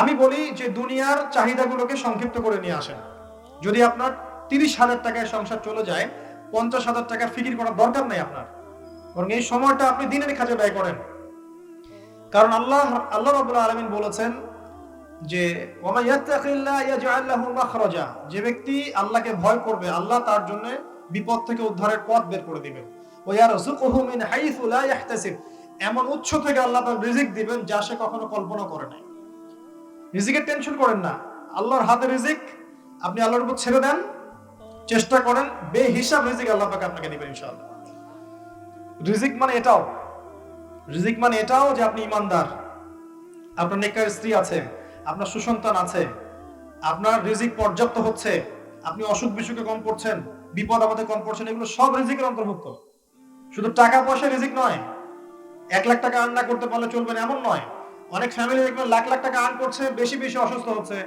আমি বলি যে দুনিয়ার চাহিদাগুলোকে সংক্ষিপ্ত করে নিয়ে আসেন। যদি আপনার তিরিশ হাজার টাকায় সংসার চলে যায়, পঞ্চাশ হাজার টাকার ফিকির করার দরকার নেই আপনার। বরং এই সময়টা আপনি দিনের কাজে ব্যয় করেন। কারণ আল্লাহ আল্লাহ রাব্বুল আলামিন বলেছেন যে যে ব্যক্তি আল্লাহকে ভয় করবে, আল্লাহ তার জন্য বিপদ থেকে উদ্ধারের পথ বের করে দিবেন। মিন এমন উৎস থেকে আল্লাহ তার রিজিক দিবেন যা সে কখনো কল্পনা করে নাই। রিজিকের টেনশন করেন না। আল্লাহর হাতে রিজিক, আপনি আল্লাহর উপর ছেড়ে দেন, চেষ্টা করেন, বেহিসাব রিজিক আল্লাহ পাক আপনাকে দিবেন ইনশাআল্লাহ। রিজিক মানে এটাও, রিজিক মানে এটাও যে আপনি ইমানদার, আপনার নেকার স্ত্রী আছে, আপনার সুসন্তান আছে, আপনার রিজিক পর্যাপ্ত হচ্ছে, আপনি অসুখ বিসুখে কম পড়ছেন, বিপদ আপদে কম পড়ছেন, এগুলো সব রিজিকের অন্তর্ভুক্ত। শুধু টাকা পয়সা রিজিক নয়, এক লাখ টাকা আর্ন না করতে পারলে চলবে না, এমন নয়। অনেক ফ্যামিলি দেখবেন লাখ লাখ টাকা আর্ন করছে, বেশি বেশি অসুস্থ হচ্ছে,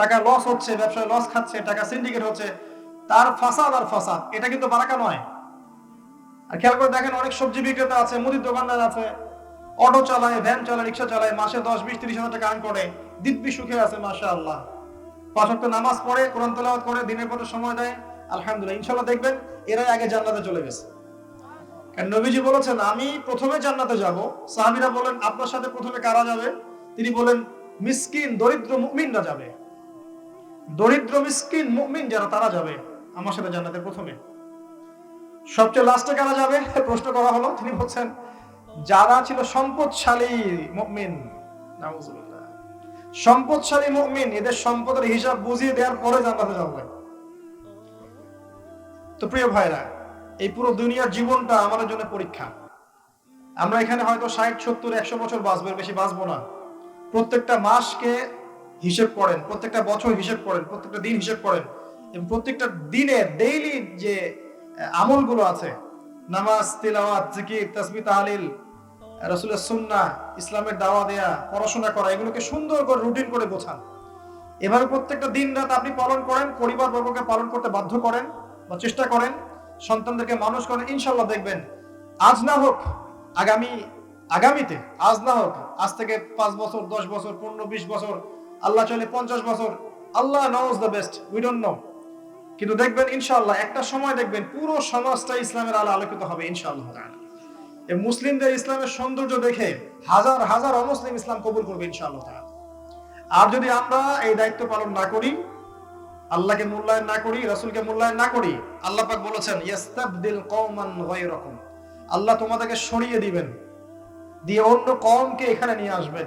টাকা লস হচ্ছে, ব্যবসায় লস খাচ্ছে, টাকা সিন্ডিকেট হচ্ছে, তার ফাসাদ আর ফাসাদ, এটা কিন্তু বারাকা নয়। আর খেয়াল করে দেখেন অনেক সবজি বিক্রেতা আছে, মুদির দোকানদার আছে, অটো চালায় ভ্যান চালায়, রিক্সা চালায়, মাসে দশ, বিশ, তিরিশ হাজার টাকা আর্ন করে, দিব্যি সুখে আছে মাসা আল্লাহ পাঁচ ওয়াক্ত নামাজ পড়ে, কোরআন তেলাওয়াত করে, দিনের পর সময় দেয়, আলহামদুলিল্লাহ ইনশাল্লাহ দেখবেন, এরাই আগে জান্নাতে চলে গেছে। নবীজি বলেছেন, আমি প্রথমে জান্নাতে যাব। সাহাবীরা বলেন, আপনার সাথে প্রথমে কারা যাবে? তিনি বলেন, মিসকিন, দরিদ্র মুমিনরা যাবে। দরিদ্র মিসকিন, মুমিন যারা, তারা যাবে আমার সাথে জান্নাতের প্রথমে। সবচেয়ে লাস্টে কারা যাবে? প্রশ্ন করা হলো, তিনি বলছেন, যারা ছিল সম্পদশালী মুমিন সম্পদশালী মুমিন, এদের সম্পদের হিসাব বুঝিয়ে দেওয়ার পরে জান্নাতে যাবে তো প্রিয় ভাইরা এই পুরো দুনিয়ার জীবনটা আমাদের জন্য পরীক্ষা। আমরা এখানে হয়তো ষাট, সত্তর, একশো বছর বাঁচবো বেশি বাঁচবো না। প্রত্যেকটা মাসকে হিসেব করেন, প্রত্যেকটা বছর হিসেব করেন, প্রত্যেকটা দিন হিসেব করেন। এবং প্রত্যেকটা দিনের ডেইলি যে আমলগুলো আছে, নামাজ, তিলাওয়াত, জিকির তাসবি তাহলিল, রসুলের সুন্না ইসলামের দাওয়া দেয়া, পড়াশোনা করা, এগুলোকে সুন্দর করে রুটিন করে গোছান। এভাবে প্রত্যেকটা দিন রাত আপনি পালন করেন পরিবার বর্গকে পালন করতে বাধ্য করেন বা চেষ্টা করেন। সন্তানদেরকে মানুষ করেন ইনশাল্লাহ দেখবেন। আজ না হোক, আগামী, আগামীতে, আজ না হোক, আজ থেকে পাঁচ বছর, দশ বছর, পনেরো, বিশ বছর, আল্লাহ চলে পঞ্চাশ বছর, Allah knows the best we don't know কিন্তু দেখবেন ইনশাল্লাহ একটা সময় দেখবেন, পুরো সমাজটা ইসলামের আলো আলোকিত হবে, ইনশাআল্লাহ। তাআলা। এই মুসলিমদের ইসলামের সৌন্দর্য দেখে হাজার হাজার অমুসলিম ইসলাম কবুল করবে, ইনশাআল্লাহ। আর যদি আমরা এই দায়িত্ব পালন না করি আল্লাহকে মূল্যায়ন না করি, রাসূলকে মূল্যায়ন না করি, আল্লাহ পাক বলেছেন, ইয়াস্তাবদিল কওমান গায়রাকুম। আল্লাহ তোমাদেরকে সরিয়ে দিবেন, দিয়ে অন্য কওমকে এখানে নিয়ে আসবেন।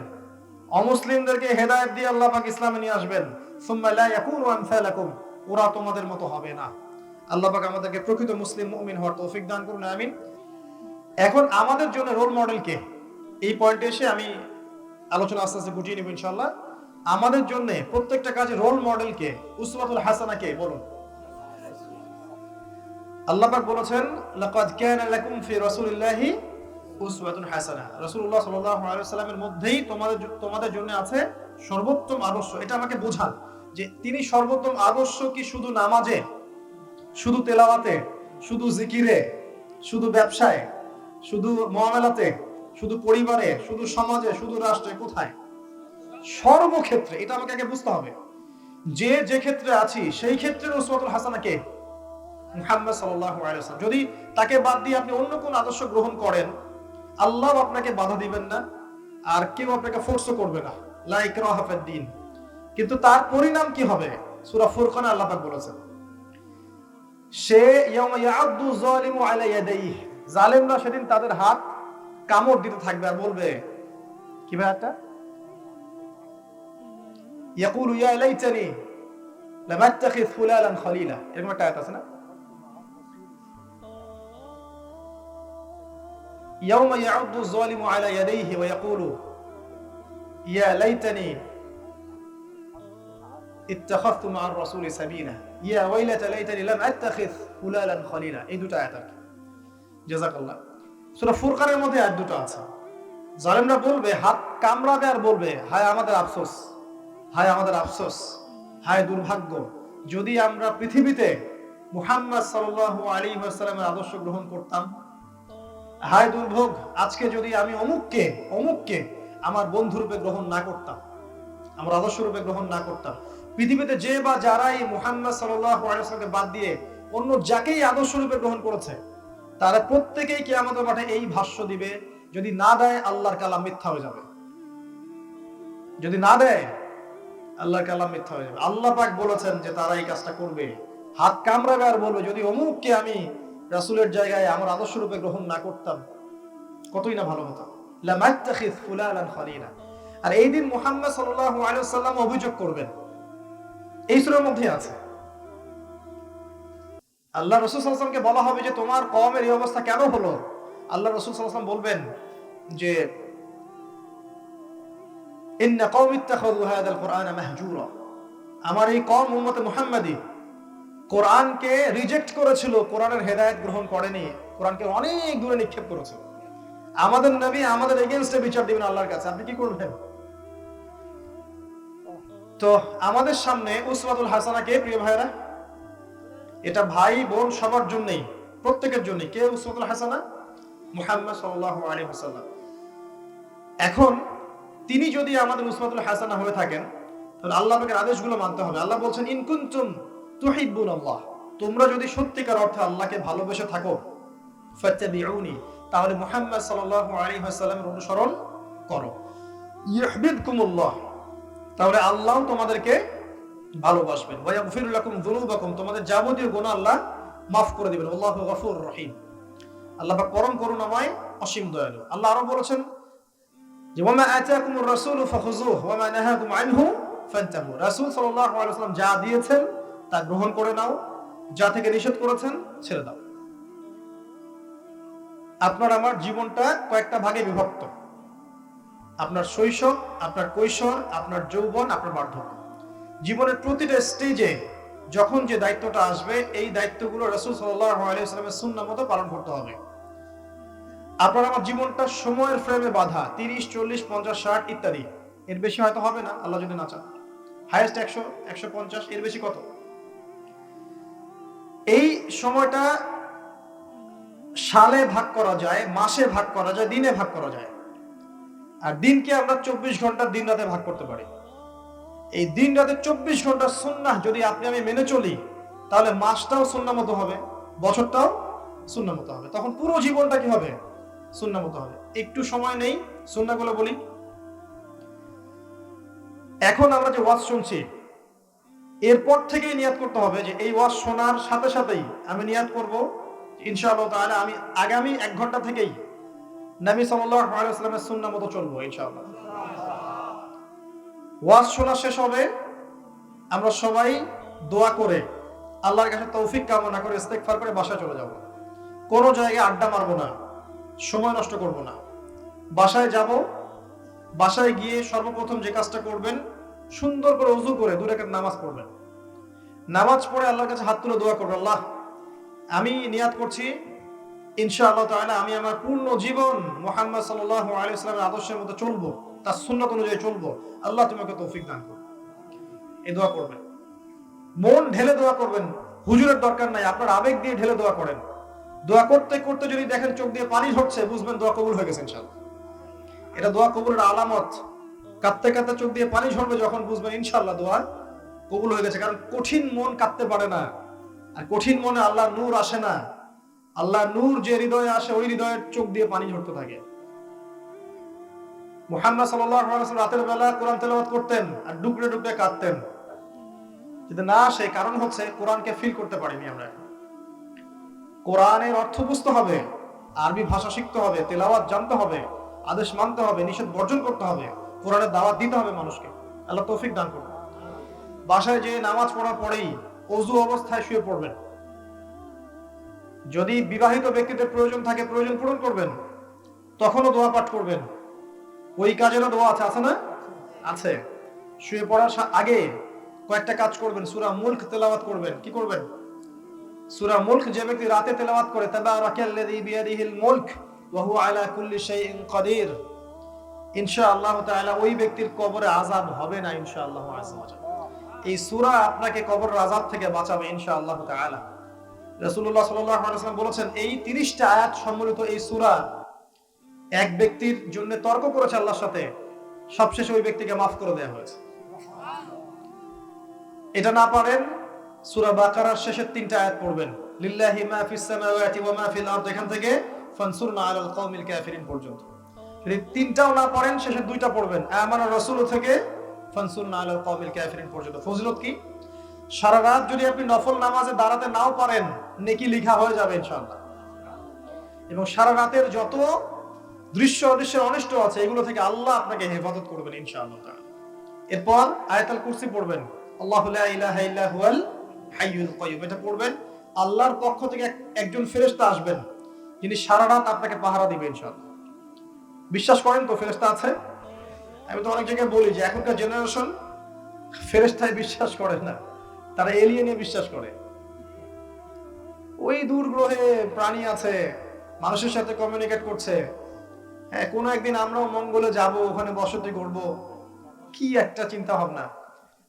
অমুসলিমদেরকে হেদায়েত দিয়ে আল্লাহ পাক ইসলামে নিয়ে আসবেন। সুম্মা লা ইয়াকুনু আমসালাকুম। ওরা তোমাদের মতো হবে না। আল্লাহ পাক আমাদেরকে প্রকৃত মুসলিম মুমিন হওয়ার তৌফিক দান করুন, আমিন। এখন আমাদের জন্য রোল মডেল কে? এই পয়েন্টে এসে আমি আলোচনা আস্তে আস্তে গুটিয়ে নিব, ইনশাআল্লাহ। আমাদের জন্য প্রত্যেকটা কাজে রোল মডেল কে উসওয়াতুল হাসানা কে বলুন। আল্লাহ পাক বলেছেন, লাকাদ কানা লাকুম ফি রাসূলিল্লাহি উসওয়াতুন হাসানা। রাসূলুল্লাহ সাল্লাল্লাহু আলাইহি মধ্যেই তোমাদের তোমাদের জন্য আছে সর্বোত্তম আদর্শ। এটা আমাকে বোঝান যে তিনি সর্বোত্তম আদর্শ কি শুধু নামাজে, শুধু তেলাওয়াতে, শুধু জিকিরে, শুধু ব্যবসায়, শুধু মহামেলাতে, শুধু পরিবারে, শুধু সমাজে, শুধু রাষ্ট্রে, কোথায়? সর্বক্ষেত্রে, এটা আমাকে আগে বুঝতে হবে। যে যে ক্ষেত্রে আছি, সেই ক্ষেত্রে উসওয়াতুল হাসানা কে? মুহাম্মদ সাল্লাল্লাহু আলাইহি ওয়াসাল্লাম। যদি তাকে বাদ দিয়ে আপনি অন্য কোন আদর্শ গ্রহণ করেন, আল্লাহ আপনাকে বাধা দিবেন না, আর কেউ আপনাকে ফোর্সও করবে না। লা ইকরাহা ফিদ দ্বীন কিন্তু তার পরিণাম কি হবে? সূরা ফুরকানে আল্লাহ পাক বলেছেন। সে ইয়াউমা ইয়াআদ্দু যালিমু আলা ইয়াদাইহি। জালেমরা সেদিন তাদের হাত কামড় দিতে থাকবে আর বলবে, কি একটা ইয়াকুলু ইয়া লাইতানি লাম আত্তাখিয ফুলালান খলিলা এরকম একটা আয়াত আছে না يوم يعض الظالم على يديه ويقول يا ليتني اتخذت مع الرسول سبيلا يا ويلة ليتني لم اتخذ فلالا خليلا এই দুটো আয়াত আর কি জাযাকাল্লাহ সূরা ফুরকানের মধ্যে আয়াত দুটো আছে জালেমরা বলবে হাত কামড়াবে আর বলবে হায় আমাদের আফসোস হায় আমাদের আফসোস, হায় দুর্ভাগ্য, যদি আমরা পৃথিবীতে মুহাম্মদ সাল্লাল্লাহু আলাইহি ওয়াসাল্লামের আদর্শ গ্রহণ করতাম, হায় দুর্ভোগ, আজকে যদি আমি অমুককে অমুককে আমার বন্ধুরূপে গ্রহণ না করতাম, আমরা আদর্শরূপে গ্রহণ না করতাম, পৃথিবীতে যে বা যারাই মুহাম্মদ আলাইহি ওয়াসাল্লামকে বাদ দিয়ে অন্য যাকেই আদর্শরূপে গ্রহণ করেছে, তারা প্রত্যেকেই কিয়ামতের মাঠে এই ভাষ্য দিবে, যদি না দেয় আল্লাহর কালাম মিথ্যা হয়ে যাবে। যদি না দেয় আল্লাহর কালাম মিথ্যা হয়ে যাবে। আল্লাহ পাক বলেছেন যে তারা এই কাজটা করবে। হাত কামড়াবে আর বলবে, যদি অমুককে আমি রাসূলের জায়গায় আমার আদর্শ রূপে গ্রহণ না করতাম, কতই না ভালো হতো? আর এই দিন মুহাম্মদ ওয়াসাল্লাম অভিযোগ করবেন। এই সূরার মধ্যে আছে। আল্লাহ রসুল সাল্লামকে বলা হবে যে, তোমার কমের এই অবস্থা কেন হলো? আল্লাহ রসুল সাল্লাম বলবেন যে আমার এই কম মুহাম্মাদি কোরআনকে রিজেক্ট করেছিল, কোরআনের গ্রহণ করেনি, কোরআনকে অনেক দূরে নিক্ষেপ করেছিল আমাদের নবী আমাদের এগেইনস্টে বিচার দিবেন আল্লাহর কাছে। আপনি কি করবেন? তো আমাদের সামনে উসওয়াতুল হাসানা কে, প্রিয় ভাইরা এটা ভাই বোন সবার জন্যই, প্রত্যেকের জন্য কে উসওয়াতুল হাসানা? মুহাম্মদ এখন তিনি যদি আমাদের উসওয়াতুল হাসানা হয়ে থাকেন, তাহলে আল্লাহ পাকের আদেশগুলো মানতে হবে। আল্লাহ বলছেন, ইন কুনতুম তুহিব্বুন আল্লাহ, তোমরা যদি সত্যিকার অর্থে আল্লাহকে ভালোবেসে থাকো, ফাত্তাবিউনি, তাহলে মুহাম্মদ সাল্লাল্লাহু আলাইহি ওয়াসাল্লামের অনুসরণ করো। ইউহিব্বুকুমুল্লাহ, তাহলে আল্লাহ তোমাদেরকে ভালোবাসবেন। ওয়া ইয়াগফিরু লাকুম যুনুবাকুম, তোমাদের যাবতীয় গুনাহ আল্লাহ মাফ করে দিবেন। আল্লাহু গফুর রহিম। আল্লাহ পাক পরম করুণাময় অসীম দয়ালু। আল্লাহ আরও বলেছেন যে, ওয়ামা আতাকুমুর রাসূলু ফাখুযুহু, ওয়ামা নাহাকুম আনহু ফান্তাহু রাসূল সাল্লাল্লাহু আলাইহি ওয়াসাল্লাম যা দিয়েছেন, তা গ্রহণ করে নাও, যা থেকে নিষেধ করেছেন, ছেড়ে দাও। আপনার আমার জীবনটা কয়েকটা ভাগে বিভক্ত। আপনার শৈশব, আপনার কৈশোর, আপনার যৌবন, আপনার বার্ধক্য। জীবনের প্রতিটা স্টেজে যখন যে দায়িত্বটা আসবে, এই দায়িত্বগুলো রসুল সাল্লামের সুন্না মতো পালন করতে হবে। আপনার আমার জীবনটা সময়ের ফ্রেমে বাধা, তিরিশ, চল্লিশ, পঞ্চাশ, ষাট ইত্যাদি। এর বেশি হয়তো হবে না, আল্লাহ যদি না চান। হাইয়েস্ট একশো একশো পঞ্চাশ, এর বেশি কত? এই সময়টা সালে ভাগ করা যায়, মাসে ভাগ করা যায়, দিনে ভাগ করা যায়। আর দিনকে আমরা চব্বিশ ঘণ্টা দিন রাতে ভাগ করতে পারি। এই দিন রাতে চব্বিশ ঘণ্টা সুন্না যদি আপনি আমি মেনে চলি, তাহলে মাসটাও সুন্না মতো হবে, বছরটাও সুন্না মতো হবে। তখন পুরো জীবনটা কি হবে? সুন্না মতো হবে একটু সময় নেই সুন্নাগুলো বলি। এখন আমরা যে ওয়াজ শুনছি, এরপর থেকেই নিয়াত করতে হবে যে এই ওয়াজ শোনার সাথে সাথেই আমি নিয়াত করব। ইনশাআল্লাহ তাহলে আমি আগামী এক ঘণ্টা থেকেই নবী ওয়াসাল্লামের সুন্নাহ মতো চলবো, ইনশাআল্লাহ। ওয়াজ শোনা শেষ হবে। আমরা সবাই দোয়া করে আল্লাহর কাছে তৌফিক কামনা করে ইস্তেগফার করে বাসায় চলে যাব। কোনো জায়গায় আড্ডা মারবো না। সময় নষ্ট করব না। বাসায় যাব, বাসায় গিয়ে সর্বপ্রথম যে কাজটা করবেন, সুন্দর করে উজু করে দু রেখাত নামাজ পড়বেন। নামাজ পড়ে আল্লাহর কাছে হাত তুলে দোয়া করবেন, আল্লাহ, আমি নিয়াত করছি, ইনশাআল্লাহ তাআলা আমি আমার পূর্ণ জীবন মুহাম্মদ সাল্লাল্লাহু আলাইহি ওয়াসাল্লামের আদর্শের মতো চলবো, তার সুন্নাত অনুযায়ী চলবো। আল্লাহ তোমাকে তৌফিক দান করো এই দোয়া করবেন। মন ঢেলে দোয়া করবেন। হুজুরের দরকার নাই, আপনার আবেগ দিয়ে ঢেলে দোয়া করেন। দোয়া করতে করতে যদি দেখেন চোখ দিয়ে পানি ঝরছে, বুঝবেন দোয়া কবুল হয়ে গেছে ইনশাআল্লাহ এটা দোয়া কবুলের আলামত। কাঁদতে কাঁদতে চোখ দিয়ে পানি ঝরবে যখন বুঝবেন ইনশাআল্লাহ দোয়া কবুল হয়ে গেছে। কারণ কঠিন মন কাঁদতে পারে না। আর কঠিন মনে আল্লাহ নূর আসে না। আল্লাহ নূর যে হৃদয়ে আসে, ওই হৃদয়ের চোখ দিয়ে পানি ঝরতে থাকে। মুহাম্মদ ওয়াসাল্লাম রাতের বেলা কোরআন তেলাওয়াত করতেন আর ডুকরে ডুকরে কাঁদতেন। যদি না আসে, কারণ হচ্ছে কোরআনকে ফিল করতে পারিনি আমরা কোরআনের অর্থ বুঝতে হবে, আরবি ভাষা শিখতে হবে, তেলাওয়াত জানতে হবে, আদেশ মানতে হবে, নিষেধ বর্জন করতে হবে, কোরআনের দাওয়াত দিতে হবে মানুষকে। আল্লাহ তৌফিক দান করুন। বাসায় যে নামাজ পড়ার পরেই অজু অবস্থায় শুয়ে পড়বেন। যদি বিবাহিত ব্যক্তিদের প্রয়োজন থাকে, প্রয়োজন পূরণ করবেন। তখনও দোয়া পাঠ করবেন। ওই কাজেরও দোয়া আছে আছে না? আছে। শুয়ে পড়ার আগে কয়েকটা কাজ করবেন। সুরা মুল্ক তেলাওয়াত করবেন। কি করবেন? সুরা মুল্ক যে ব্যক্তি রাতে তেলাওয়াত করে বিয়াদিহিল মুলক আলা কুল্লি তাআলা ওই ব্যক্তির কবরে হবে না এই আপনাকে আযাব থেকে বাঁচাবে তাআলা। রাসূলুল্লাহ সাল্লাল্লাহু আলাইহি ওয়াসাল্লাম বলেছেন, এই 30টা আয়াত এই সূরা এক ব্যক্তির জন্য তর্ক করেছে আল্লাহর সাথে, সবশেষে ওই ব্যক্তিকে মাফ করে দেওয়া হয়েছে। এটা না পারেন সূরা বাকারার শেষের তিনটা আয়াত পড়বেন। লিল্লাহি মা ফিস সামাওয়াতি ওয়া মা ফিল আরদ, এখান থেকে ফানসুরনা আলাল কওমিল কাফিরিন পর্যন্ত। যদি তিনটাও না পারেন শেষের দুইটা পড়বেন। আমানা রাসূল থেকে ফানসুরনা আলাল কওমিল কাফিরিন পর্যন্ত। ফজিলত কি? সারা রাত যদি আপনি নফল নামাজে দাঁড়াতে নাও পারেন, নেকি লিখা হয়ে যাবে ইনশাআল্লাহ। এবং সারা রাতের যত দৃশ্য অদৃশ্যের অনিষ্ট আছে, এগুলো থেকে আল্লাহ আপনাকে হেফাজত করবেন ইনশাআল্লাহ এরপর আয়াতুল কুরসি পড়বেন। আল্লাহু ইলাহা ইল্লা হুয়াল হাইয়ুল কাইয়ুম, এটা পড়বেন। আল্লাহর পক্ষ থেকে একজন ফেরেশতা আসবেন, যিনি সারা রাত আপনাকে পাহারা দিবেন ইনশাআল্লাহ। বিশ্বাস করেন তো ফেরেশতা আছে? আমি তো অনেক জায়গায় বলি যে এখনকার জেনারেশন ফেরেশতায় বিশ্বাস করে না, তারা এলিয়েনে বিশ্বাস করে। ওই দূর গ্রহে প্রাণী আছে, মানুষের সাথে কমিউনিকেট করছে। হ্যাঁ কোনো একদিন আমরাও মঙ্গলে যাব, ওখানে বসতি করব। কি একটা চিন্তা ভাবনা।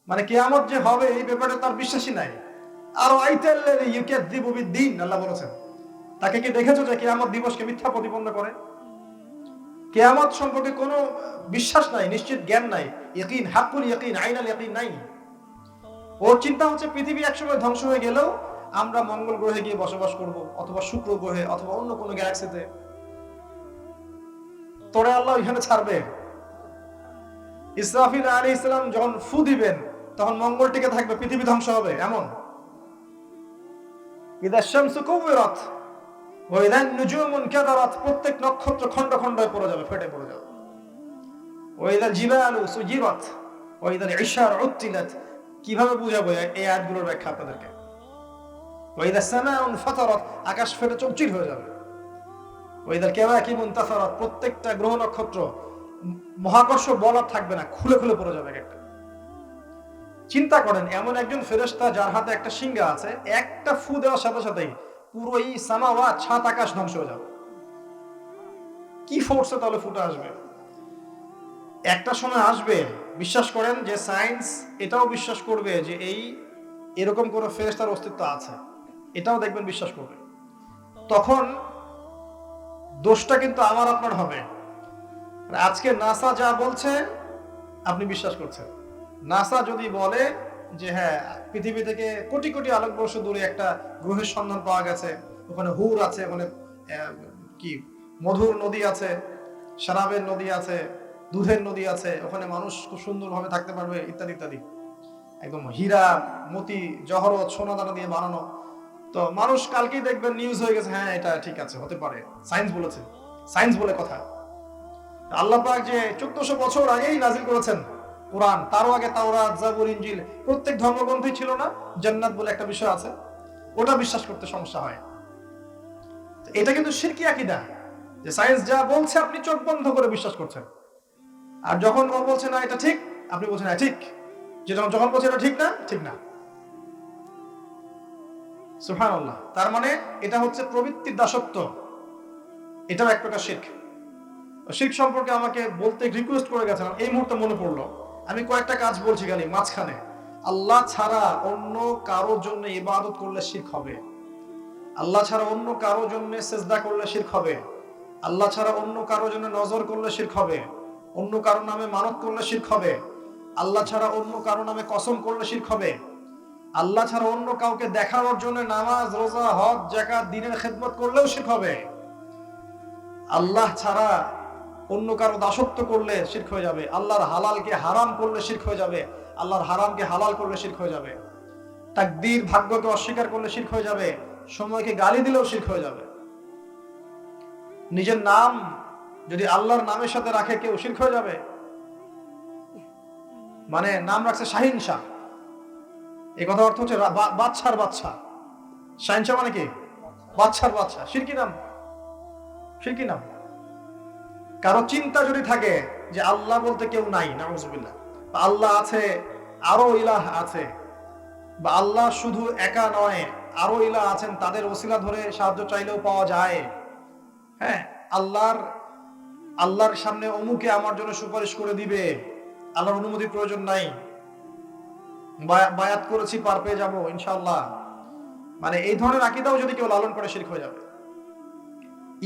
মানে কেয়ামত যে হবে, এই ব্যাপারে তার বিশ্বাসই নাই। আর ইউকাযযিবু আল্লাহ বলেছেন। তাকে কি দেখেছ যে কেয়ামত দিবসকে মিথ্যা প্রতিপন্ন করে? কেয়ামত সম্পর্কে কোনো বিশ্বাস নাই, নিশ্চিত জ্ঞান নাই। ইয়াকিন, হাক্কুল ইয়াকিন, আইনাল ইয়াকিন নাই। চিন্তা হচ্ছে পৃথিবী একসময় ধ্বংস হয়ে গেলেও আমরা মঙ্গল গ্রহে গিয়ে বসবাস করব, অথবা শুক্র গ্রহে, অথবা অন্য কোনো গ্যালাক্সিতে তোরে আল্লাহ ওইখানে ছাড়বে। ইসরাফিল আলী ইসলাম যখন ফু দিবেন, তখন মঙ্গল টিকে থাকবে, পৃথিবী ধ্বংস হবে, এমন। প্রত্যেক নক্ষত্র খণ্ড হয়ে পড়ে যাবে ফেটে পড়ে যাবে। ওয়া ইদা জিবালু সুজিরাত ওয়া ইদা ইশার উত্তিলাত, কীভাবে বুঝাবো এই আয়াতগুলোর ব্যাখ্যা আপনাদেরকে? ওয়া ইদা সামাউন ফাতারাত, আকাশ ফেটে চৌচির হয়ে যাবে। ওইদার কেবা কি মুন্তাসারাত প্রত্যেকটা গ্রহ নক্ষত্র মহাকর্ষ বলার থাকবে না, খুলে খুলে পড়ে যাবে একটা চিন্তা করেন, এমন একজন ফেরেশতা যার হাতে একটা সিংহা আছে, একটা ফু দেওয়ার সাথে সাথেই পুরো এই সামাওয়া ছাত আকাশ ধ্বংস হয়ে যাবে। কি ফোর্সে তাহলে ফুটে আসবে? একটা সময় আসবে, বিশ্বাস করেন যে সায়েন্স এটাও বিশ্বাস করবে যে এই এরকম কোন ফেরেশতার অস্তিত্ব আছে। এটাও দেখবেন বিশ্বাস করবে। তখন দোষটা কিন্তু আমার আপনার হবে। আজকে নাসা যা বলছে, আপনি বিশ্বাস করছেন। নাসা যদি বলে যে হ্যাঁ পৃথিবী থেকে কোটি কোটি আলোকবর্ষ দূরে একটা গ্রহের সন্ধান পাওয়া গেছে, ওখানে হুর আছে, ওখানে কি, মধুর নদী আছে শরাবের নদী আছে, দুধের নদী আছে, ওখানে মানুষ খুব সুন্দরভাবে থাকতে পারবে, ইত্যাদি ইত্যাদি। একদম হীরা, মতি জহরত সোনা দানা দিয়ে বানানো। তো মানুষ কালকেই দেখবেন নিউজ হয়ে গেছে হ্যাঁ এটা ঠিক আছে, হতে পারে। সায়েন্স বলেছে সায়েন্স বলে কথা। আল্লাহ পাক যে চোদ্দশো বছর আগেই নাজিল করেছেন কোরআন, তারও আগে তাওরাত, জাবুর, ইনজিল, প্রত্যেক ধর্মগ্রন্থই ছিল না, জান্নাত বলে একটা বিষয় আছে, ওটা বিশ্বাস করতে সমস্যা হয় এটা কিন্তু শিরকি আকিদা, যে সায়েন্স যা বলছে আপনি চোখ বন্ধ করে বিশ্বাস করছেন। আর যখন ও বলছে না, এটা ঠিক, আপনি বলছেন হ্যাঁ ঠিক। যেটা যখন বলছে এটা ঠিক না ঠিক না। সুফানুল্লাহ তার মানে এটা হচ্ছে প্রবৃত্তির দাসত্ব। এটাও এক প্রকার শিখ শিখ সম্পর্কে আমাকে বলতে রিকোয়েস্ট করে গেছেন এই মুহূর্তে মনে পড়ল। আমি কয়েকটা কাজ বলছি খালি মাঝখানে। আল্লাহ ছাড়া অন্য কারোর জন্য ইবাদত করলে শিখ হবে। আল্লাহ ছাড়া অন্য কারোর জন্য সেজদা করলে শিরক হবে। আল্লাহ ছাড়া অন্য কারোর জন্য নজর করলে শিরক হবে। অন্য কারোর নামে মানত করলে শিরক হবে। আল্লাহ ছাড়া অন্য কারও নামে কসম করলে শিরক হবে। আল্লাহ ছাড়া অন্য কাউকে দেখানোর জন্য নামাজ, রোজা, হজ জাকাত দিনের খেদমত করলেও শিরক হবে। আল্লাহ ছাড়া অন্য কারও দাসত্ব করলে শিরক হয়ে যাবে। আল্লাহর হালালকে হারাম করলে শিরক হয়ে যাবে। আল্লাহর হারামকে হালাল করলে শিরক হয়ে যাবে। তাকদীর ভাগ্যকে অস্বীকার করলে শিরক হয়ে যাবে। সময়কে গালি দিলেও শিরক হয়ে যাবে। নিজের নাম যদি আল্লাহর নামের সাথে রাখে, কেউ শিরক হয়ে যাবে? মানে নাম রাখছে শাহিন শাহ। এই কথা অর্থ হচ্ছে রা- বা- বাদশার বাদশা শাহিন শাহ মানে কি? বাদশার বাদশা শিরকি নাম? শিরকি নাম? কারও চিন্তা যদি থাকে যে আল্লাহ বলতে কেউ নাই, নাউজুবিল্লাহ। বা আল্লাহ আছে, আরও ইলাহ আছে, বা আল্লাহ শুধু একা নয়, আরও ইলাহ আছেন, তাদের ওসিলা ধরে সাহায্য চাইলেও পাওয়া যায়। হ্যাঁ আল্লাহর আল্লাহর সামনে অমুকে আমার জন্য সুপারিশ করে দিবে। আল্লাহর অনুমতির প্রয়োজন নাই। বায়াত করেছি, পার পেয়ে যাব, ইনশাআল্লাহ। মানে এই ধরনের আকিদাও যদি কেউ লালন করে, শিরক হয়ে যাবে।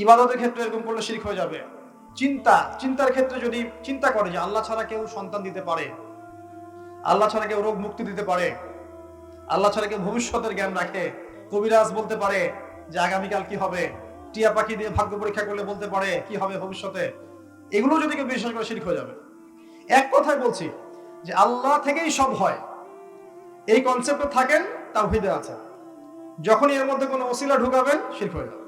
ইবাদতের ক্ষেত্রে এরকম করলে শিরক হয়ে যাবে। চিন্তা, চিন্তার ক্ষেত্রে যদি চিন্তা করে যে আল্লাহ ছাড়া কেউ সন্তান দিতে পারে, আল্লাহ ছাড়া কেউ রোগ মুক্তি দিতে পারে, আল্লাহ ছাড়া কেউ ভবিষ্যতের জ্ঞান রাখে, কবিরাজ বলতে পারে যে আগামীকাল কি হবে, টিয়া পাখি দিয়ে ভাগ্য পরীক্ষা করলে বলতে পারে কি হবে ভবিষ্যতে, এগুলো যদি কেউ বিশ্বাস করে শিরক হয়ে যাবে। এক কথায় বলছি যে আল্লাহ থেকেই সব হয়। এই কনসেপ্টে থাকেন তাও ভিদে আছে যখনই এর মধ্যে কোনো ওসিলা ঢুকাবেন, শিরক হয়ে যাবে।